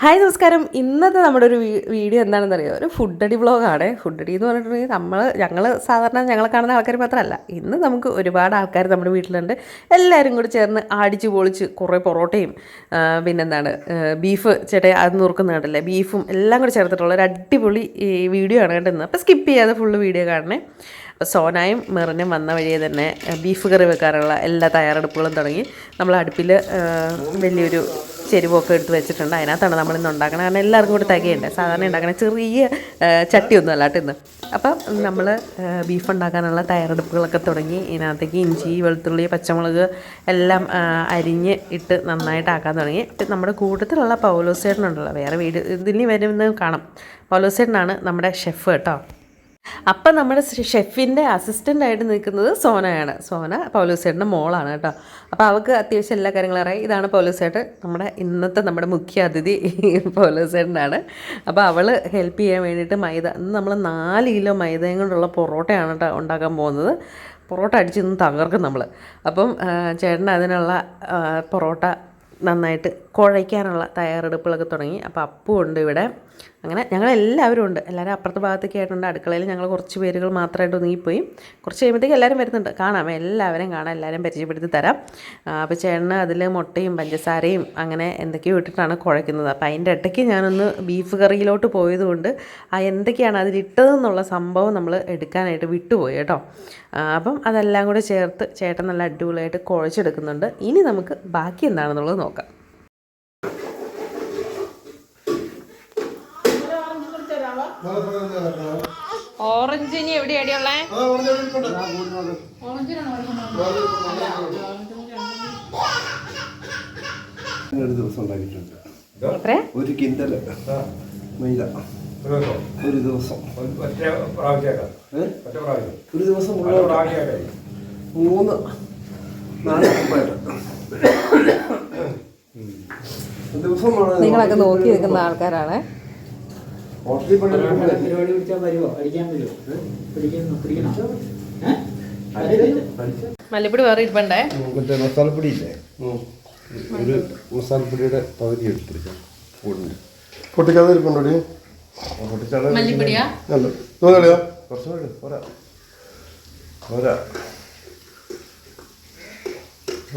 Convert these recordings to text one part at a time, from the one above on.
Hi നമസ്കാരം. ഇന്നത്തെ നമ്മുടെ ഒരു വീഡിയോ എന്താണെന്ന് അറിയാം ഒരു ഫുഡടി വ്ളോഗാണ്. ഫുഡ് അടി എന്ന് പറഞ്ഞിട്ടുണ്ടെങ്കിൽ നമ്മൾ ഞങ്ങൾ സാധാരണ ഞങ്ങളെ കാണുന്ന ആൾക്കാർ മാത്രമല്ല. ഇന്ന് നമുക്ക് ഒരുപാട് ആൾക്കാർ നമ്മുടെ വീട്ടിലുണ്ട്. എല്ലാവരും കൂടി ചേർന്ന് ആടിച്ച് പൊളിച്ച് കുറേ പൊറോട്ടയും പിന്നെന്താണ് ബീഫ് ചേട്ടൻ അത് നുറുക്കുന്ന കണ്ടല്ലേ? ബീഫും എല്ലാം കൂടി ചേർത്തിട്ടുള്ള ഒരു അടിപൊളി വീഡിയോ ആണ് കേട്ടോ അപ്പോൾ സ്കിപ്പ് ചെയ്യാതെ ഫുള്ള് വീഡിയോ കാണണേ. അപ്പോൾ സോനായും മെറിനും വന്ന വഴിയെ തന്നെ ബീഫ് കറി വെക്കാനുള്ള എല്ലാ തയ്യാറെടുപ്പുകളും തുടങ്ങി. നമ്മൾ അടുപ്പിൽ വലിയൊരു ചെരുവൊക്കെ എടുത്ത് വെച്ചിട്ടുണ്ട്. അതിനകത്താണ് നമ്മൾ ഇന്ന് ഉണ്ടാക്കണത്. കാരണം എല്ലാവർക്കും കൂടി തികയുണ്ട്. സാധാരണ ഉണ്ടാക്കണ ചെറിയ ചട്ടിയൊന്നും അല്ല കേട്ടോ ഇന്ന്. അപ്പം നമ്മൾ ബീഫ് ഉണ്ടാക്കാനുള്ള തയ്യാറെടുപ്പുകളൊക്കെ തുടങ്ങി. ഇതിനകത്തേക്ക് ഇഞ്ചി വെളുത്തുള്ളി പച്ചമുളക് എല്ലാം അരിഞ്ഞ് ഇട്ട് നന്നായിട്ട് ആക്കാൻ തുടങ്ങി. നമ്മുടെ കൂട്ടത്തിലുള്ള പൗലോസേട്ടനുണ്ടല്ലോ വേറെ വീട് ഇതിനി വരുന്നത് കാണാം. പൗലോസേട്ടനാണ് നമ്മുടെ ഷെഫ് കേട്ടോ. അപ്പം നമ്മുടെ ഷെഫിന്റെ അസിസ്റ്റന്റ് ആയിട്ട് നിൽക്കുന്നത് സോനയാണ്. സോന പൗലൂസേട്ടന്റെ മോളാണ് കേട്ടോ. അപ്പോൾ അവൾക്ക് അത്യാവശ്യം എല്ലാ കാര്യങ്ങളും അറിയാം. ഇതാണ് പൗലൂസേട്ടൻ. നമ്മുടെ ഇന്നത്തെ നമ്മുടെ മുഖ്യ അതിഥി പൗലൂസേട്ടനാണ്. അപ്പോൾ അവൾ ഹെൽപ്പ് ചെയ്യാൻ വേണ്ടിയിട്ട് മൈദ ഇന്ന് നമ്മൾ നാല് കിലോ മൈദയും കൊണ്ടുള്ള പൊറോട്ടയാണ് കേട്ടോ ഉണ്ടാക്കാൻ പോകുന്നത്. പൊറോട്ട അടിച്ച് ഇന്ന് തകർക്കും നമ്മൾ അപ്പം ചേട്ടൻ അതിനുള്ള പൊറോട്ട നന്നായിട്ട് കുഴയ്ക്കാനുള്ള തയ്യാറെടുപ്പുകളൊക്കെ തുടങ്ങി. അപ്പോൾ അപ്പു ഉണ്ട് ഇവിടെ. അങ്ങനെ ഞങ്ങൾ എല്ലാവരും ഉണ്ട്. എല്ലാവരും അപ്പുറത്തെ ഭാഗത്തൊക്കെ ആയിട്ടുണ്ട്. അടുക്കളയിൽ ഞങ്ങൾ കുറച്ച് പേരുകൾ മാത്രമായിട്ട് ഒതുങ്ങിപ്പോയി. കുറച്ച് കഴിയുമ്പോഴത്തേക്ക് എല്ലാവരും വരുന്നുണ്ട്. കാണാം. എല്ലാവരും കാണാം. എല്ലാവരും പരിചയപ്പെടുത്തി തരാം. അപ്പോൾ ചേട്ടന് അതിൽ മുട്ടയും പഞ്ചസാരയും അങ്ങനെ എന്തൊക്കെയോ ഇട്ടിട്ടാണ് കുഴയ്ക്കുന്നത് അപ്പോൾ അതിന്റെ ഇടയ്ക്ക് ഞാനൊന്ന് ബീഫ് കറിയിലോട്ട് പോയതുകൊണ്ട് ആ എന്തൊക്കെയാണ് അതിലിട്ടതെന്നുള്ള സംഭവം നമ്മൾ എടുക്കാനായിട്ട് വിട്ടുപോയി കേട്ടോ. അപ്പം അതെല്ലാം കൂടെ ചേർത്ത് ചേട്ടൻ നല്ല അടിപൊളിയായിട്ട് കുഴച്ചെടുക്കുന്നുണ്ട്. ഇനി നമുക്ക് ബാക്കി എന്താണെന്നുള്ളത് നോക്കാം. ഓറഞ്ച് ഇനി എവിടെയാടിയുള്ളേ ഒരു ദിവസം ഉണ്ടാക്കിയിട്ടുണ്ട്. ഒരു കിന്തൽ മൈദ. ഒരു ദിവസം. ഒരു ദിവസം. മൂന്ന് നാല് കപ്പായിട്ട് ഒരു ദിവസം വേണം നിങ്ങളൊക്കെ നോക്കി നിൽക്കുന്ന ആൾക്കാരാണ്. ഹോട്ടലിൽ പണി എടുക്കുമ്പോഴേ പരിപാടി പിടിച്ചാൽ വരുമോ അടിക്കാൻ വരുമോ പിടിക്കുന്നു പിടിക്കണം ഏ? മല്ലിപ്പൊടി വേറെ ഇരിപ്പണ്ടേ? മറ്റേ മസാലപ്പൊടി ഇല്ലേ? ഒരു മസാലപ്പൊടിയുടെ പകുതി എടുത്തിരിക്കാം. പൊട്ടിക്കാതെ ഇരിപ്പുണ്ടോടി പൊട്ടിച്ചാണ് മല്ലിപ്പൊടിയാ? കുറച്ച് കൂടി പോരാ. പോരാ.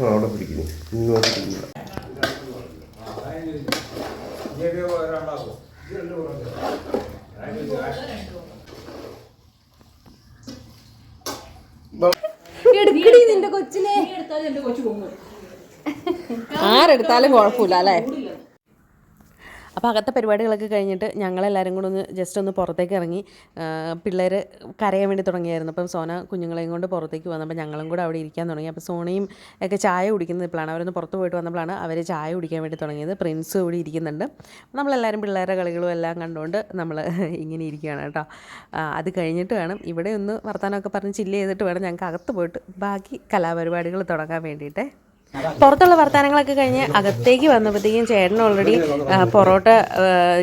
അവിടെ പിടിക്കുന്നു. ഇന്ന് ഒരാളാകും എടുക്കടി നിന്റെ കൊച്ചിനെ. ആരെടുത്താലും കുഴപ്പമില്ല അല്ലേ? അപ്പോൾ അകത്തെ പരിപാടികളൊക്കെ കഴിഞ്ഞിട്ട് ഞങ്ങളെല്ലാവരും കൂടെ ഒന്ന് ജസ്റ്റ് ഒന്ന് പുറത്തേക്ക് ഇറങ്ങി പിള്ളേർ കരയാൻ വേണ്ടി തുടങ്ങിയായിരുന്നു. അപ്പം സോന കുഞ്ഞുങ്ങളെയും കൊണ്ട് പുറത്തേക്ക് വന്നപ്പോൾ ഞങ്ങളും കൂടെ അവിടെ ഇരിക്കാൻ തുടങ്ങി. അപ്പോൾ സോണയും ഒക്കെ ചായ കുടിക്കുന്നത് ഇപ്പോഴാണ്. അവരൊന്ന് പുറത്ത് പോയിട്ട് വന്നപ്പോഴാണ് അവർ ചായ കുടിക്കാൻ വേണ്ടി തുടങ്ങിയത്. പ്രിൻസും ഇവിടെ ഇരിക്കുന്നുണ്ട്. നമ്മളെല്ലാവരും പിള്ളേരുടെ കളികളും എല്ലാം കണ്ടുകൊണ്ട് നമ്മൾ ഇങ്ങനെ ഇരിക്കുകയാണ് കേട്ടോ. അത് കഴിഞ്ഞിട്ട് വേണം ഇവിടെ ഒന്ന് വർത്തമാനമൊക്കെ പറഞ്ഞ് ചില്ല് ചെയ്തിട്ട് വേണം ഞങ്ങൾക്ക് അകത്ത് പോയിട്ട് ബാക്കി കലാപരിപാടികൾ തുടങ്ങാൻ വേണ്ടിയിട്ട്. പുറത്തുള്ള വർത്തമാനങ്ങളൊക്കെ കഴിഞ്ഞ് അകത്തേക്ക് വന്നപ്പോഴത്തേക്കും ചേട്ടൻ ഓൾറെഡി പൊറോട്ട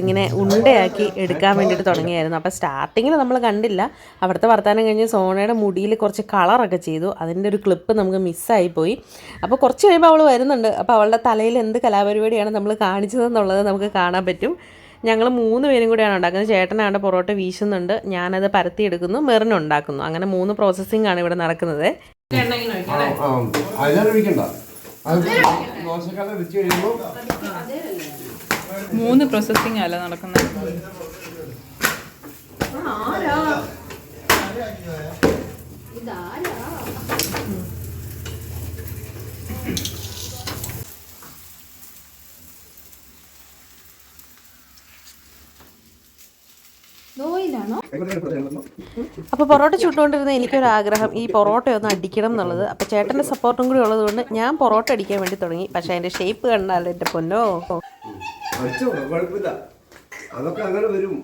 ഇങ്ങനെ ഉണ്ടയാക്കി എടുക്കാൻ വേണ്ടിയിട്ട് തുടങ്ങിയായിരുന്നു. അപ്പോൾ സ്റ്റാർട്ടിങ്ങിൽ നമ്മൾ കണ്ടില്ല. അവിടുത്തെ വർത്തമാനം കഴിഞ്ഞ് സോണയുടെ മുടിയിൽ കുറച്ച് കളറൊക്കെ ചെയ്തു. അതിന്റെ ഒരു ക്ലിപ്പ് നമുക്ക് മിസ്സായി പോയി. അപ്പോൾ കുറച്ച് കഴിയുമ്പോൾ അവൾ വരുന്നുണ്ട്. അപ്പോൾ അവളുടെ തലയിൽ എന്ത് കലാപരിപാടിയാണ് നമ്മൾ കാണിച്ചതെന്നുള്ളത് നമുക്ക് കാണാൻ പറ്റും. ഞങ്ങൾ മൂന്ന് പേരും കൂടിയാണ് ഉണ്ടാക്കുന്നത്. ചേട്ടനാണ്ട് പൊറോട്ട വീശുന്നുണ്ട്. ഞാനത് പരത്തിയെടുക്കുന്നു മെറിനുണ്ടാക്കുന്നു അങ്ങനെ മൂന്ന് പ്രോസസ്സിംഗ് ആണ് ഇവിടെ നടക്കുന്നത്. മൂന്ന് പ്രോസസ്സിംഗ് അല്ല നടക്കുന്നത്. അപ്പോൾ പൊറോട്ട ചുട്ടുകൊണ്ടിരുന്ന എനിക്കൊരാഗ്രഹം ഈ പൊറോട്ട ഒന്ന് അടിക്കണം എന്നുള്ളത്. അപ്പോൾ ചേട്ടന്റെ സപ്പോർട്ടും കൂടി ഉള്ളതുകൊണ്ട് ഞാൻ പൊറോട്ട അടിക്കാൻ വേണ്ടി തുടങ്ങി. പക്ഷേ അതിന്റെ ഷേപ്പ് കണ്ടാൽ എന്റെ പൊന്നോ? അതൊക്കെ അങ്ങനെ വരും.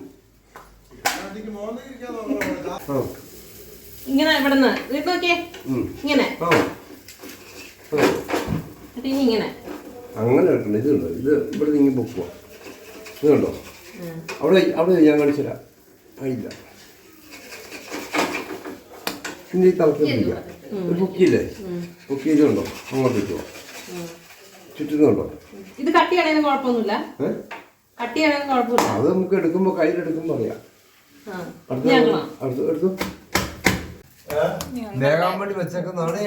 ഇങ്ങനെ ഇവിടെ നിന്ന് നോക്കിയേ. ഉം. ഇങ്ങനെ. ഇങ്ങനെ. അങ്ങനെ ഇതുണ്ടോ ഇത് ഇവിടെ നിന്ന് പൊക്കുക ഇത് കണ്ടോ? അവിടെ അവിടെ ഞാൻ കാണിച്ചുതരാം. ആ ഇല്ല പിന്നെ ഈ പിടിക്കുക ഒരു പൊക്കിയില്ലേ പൊക്കി ഇതുണ്ടോ അങ്ങോട്ട് വെക്കുക ചുറ്റുന്നുണ്ടോ ഇത് കട്ടിയാണെങ്കിൽ കുഴപ്പമൊന്നുമില്ല. ഏ? കുഴപ്പമില്ല. അത് നമുക്ക് എടുക്കുമ്പോൾ കയ്യിലെടുക്കുമ്പോൾ അറിയാം. അടുത്ത അടുത്ത് എടുത്തു. വേഗാൻ വേണ്ടി വെച്ചേക്കുന്നതാണേ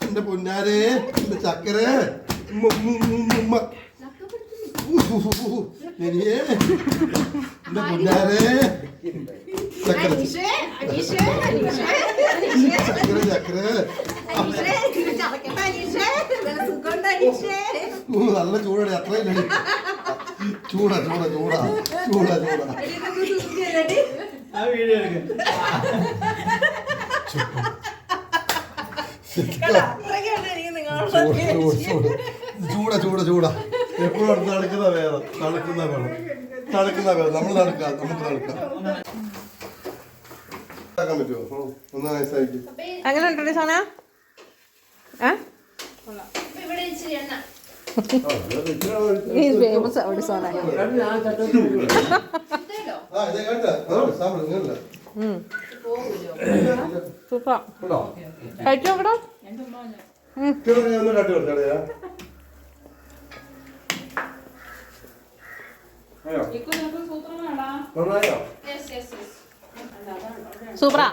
എന്റെ പൊന്നാരെ. എന്റെ ചക്കര. എന്റെ പൊന്നാരെ. ചക്കര ചക്കര ചക്കര ഉം, നല്ല ചൂടാണ്. അത്രയും ചൂടാ ചൂടാ ചൂടാ. ചൂടാ ചൂടാ. ആ വീഡിയോ എടുക്കും. ചൂടാ ചൂടാ. എപ്പോഴും അടുത്ത് നടക്കുന്ന വേദം നടക്കുന്ന വേണം നടക്കുന്ന വേദം നമ്മൾ നടക്കാം നമുക്ക് ഒന്ന് അങ്ങനെ ഉണ്ടോ സോന? ഫേമസ് അവിടെ സോന. സൂപ്പർ. കഴിച്ചു സൂപ്പറാ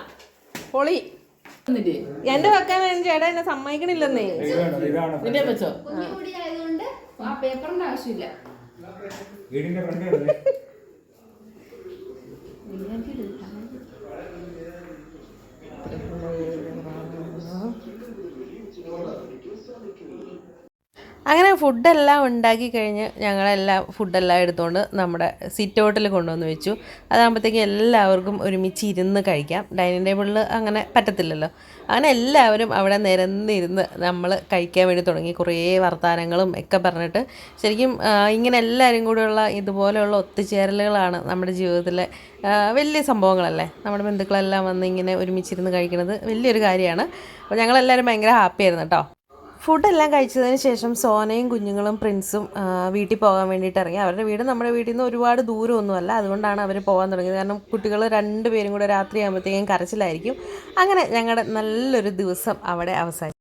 പൊളി. എന്റെ വെക്കാൻ വേണ്ടി ചേട്ടാ എന്നെ സമ്മതിക്കണില്ലെന്നേ. നിന്റെ വെച്ചോ? കുഞ്ഞു കൂടി ആയതുകൊണ്ട് ആ പേപ്പറിന്റെ ആവശ്യമില്ല. ഫുഡെല്ലാം ഉണ്ടാക്കി കഴിഞ്ഞ് ഞങ്ങളെല്ലാം ഫുഡെല്ലാം എടുത്തുകൊണ്ട് നമ്മുടെ സിറ്റ് ഔട്ടിൽ കൊണ്ടുവന്ന് വെച്ചു. അതാകുമ്പോഴത്തേക്കും എല്ലാവർക്കും ഒരുമിച്ച് ഇരുന്ന് കഴിക്കാം. ഡൈനിങ് ടേബിളിൽ അങ്ങനെ പറ്റത്തില്ലല്ലോ. അങ്ങനെ എല്ലാവരും അവിടെ നിരന്നിരുന്ന് നമ്മൾ കഴിക്കാൻ വേണ്ടി തുടങ്ങി. കുറേ വർത്തമാനങ്ങളും ഒക്കെ പറഞ്ഞിട്ട് ശരിക്കും ഇങ്ങനെ എല്ലാവരും കൂടെയുള്ള ഇതുപോലെയുള്ള ഒത്തുചേരലുകളാണ് നമ്മുടെ ജീവിതത്തിലെ വലിയ സംഭവങ്ങളല്ലേ. നമ്മുടെ ബന്ധുക്കളെല്ലാം വന്ന് ഇങ്ങനെ ഒരുമിച്ചിരുന്ന് കഴിക്കുന്നത് വലിയൊരു കാര്യമാണ്. അപ്പോൾ ഞങ്ങളെല്ലാവരും ഭയങ്കര ഹാപ്പിയായിരുന്നു കേട്ടോ. ഫുഡെല്ലാം കഴിച്ചതിന് ശേഷം സോനയും കുഞ്ഞുങ്ങളും പ്രിൻസും വീട്ടിൽ പോകാൻ വേണ്ടിയിട്ട് ഇറങ്ങി. അവരുടെ വീട് നമ്മുടെ വീട്ടിൽ നിന്ന് ഒരുപാട് ദൂരമൊന്നുമല്ല. അതുകൊണ്ടാണ് അവർ പോകാൻ തുടങ്ങിയത്. കാരണം കുട്ടികൾ രണ്ടുപേരും കൂടെ രാത്രി ആകുമ്പോഴത്തേക്കും കരച്ചിലായിരിക്കും. അങ്ങനെ ഞങ്ങളുടെ നല്ലൊരു ദിവസം അവിടെ അവസാനിച്ചു.